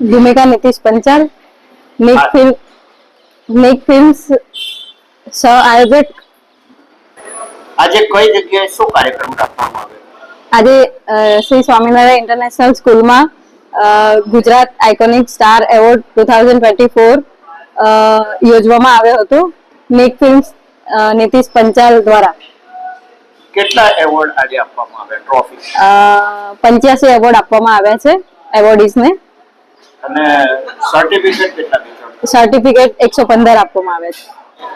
ભૂમિકા Nitish Panchal make film make films સહ આયોજક આજે કઈ જગ્યાએ શું કાર્યક્રમ રાખવામાં આવ્યો આજે શ્રી સ્વામિનારાયણ ઇન્ટરનેશનલ સ્કૂલમાં Gujarat iconic star award two thousand twenty four યોજવામાં આવ્યો હતો મેક ફિલ્મ્સ નીતિશ પંચાલ દ્વારા. કેટલા એવોર્ડ આજે આપવામાં આવ્યા? ટ્રોફી પંચ્યાસી એવોર્ડ આપવામાં આવ્યા છે એવોર્ડીઝને. અને સર્ટિફિકેટ કેટલા દીધા? સર્ટિફિકેટ એકસો પંદર આપવામાં આવે છે.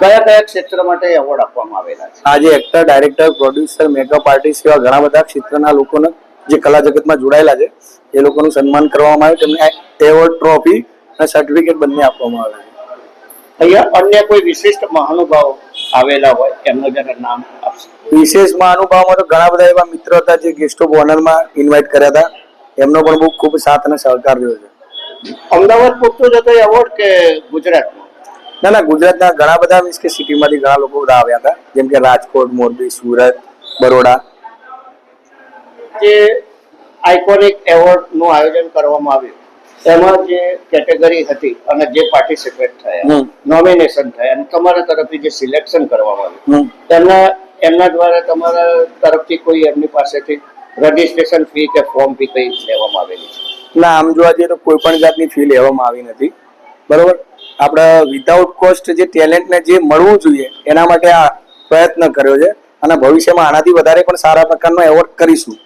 કયા કયા ક્ષેત્ર માટે એવોર્ડ આપવામાં આવેલા છે? આજે actor director producer makeup artist એવા ઘણા બધા ક્ષેત્રના લોકોને જે કલા જગતમાં જોડાયેલા છે એ લોકોનું સન્માન કરવામાં આવે તેમને એવોર્ડ ટ્રોફી અને સર્ટિફિકેટ બંને આપવામાં આવે છે. અહીંયા અન્ય કોઈ વિશિષ્ટ મહાનુભાવ આવેલા હોય એમનું જરા નામ આપશે? વિશેષ મહાનુભાવમાં તો ઘણા બધા એવા મિત્રો હતા જે ગેસ્ટ ઓફ ઓનરમાં ઇન્વાઇટ કર્યા હતા. એમનો પણ બહુ ખૂબ સાથ અને સહકાર રહ્યો છે. અમદાવાદ પૂરતો જ હતો એવોર્ડ કે ગુજરાતમાં? ના ના ગુજરાતના ઘણા બધા મીન્સ કે સિટીમાંથી ઘણા લોકો બધા આવ્યા હતા. જેમ કે રાજકોટ મોરબી સુરત બરોડા. જે આઇકોનિક એવોર્ડનું આયોજન કરવામાં આવ્યું એમાં જે કેટેગરી હતી અને જે પાર્ટિસિપેટ થયા. નોમિનેશન થયા અને તમારા તરફથી જે સિલેક્શન કરવામાં આવ્યું એમના એમના દ્વારા તમારા તરફથી કોઈ એમની પાસેથી રજીસ્ટ્રેશન ફી કે ફોર્મ ફી કઈ લેવામાં આવેલી છે? ના, આમ જોવા જઈએ તો કોઈ પણ જાતની ફી લેવામાં આવી નથી. બરોબર? આપણે વિધાઉટ કોસ્ટ જે ટેલેન્ટને જે મળવું જોઈએ, એના માટે આ પ્રયત્ન કર્યો છે. અને ભવિષ્યમાં આનાથી વધારે પણ સારા પ્રકારનો એવોર્ડ કરીશું.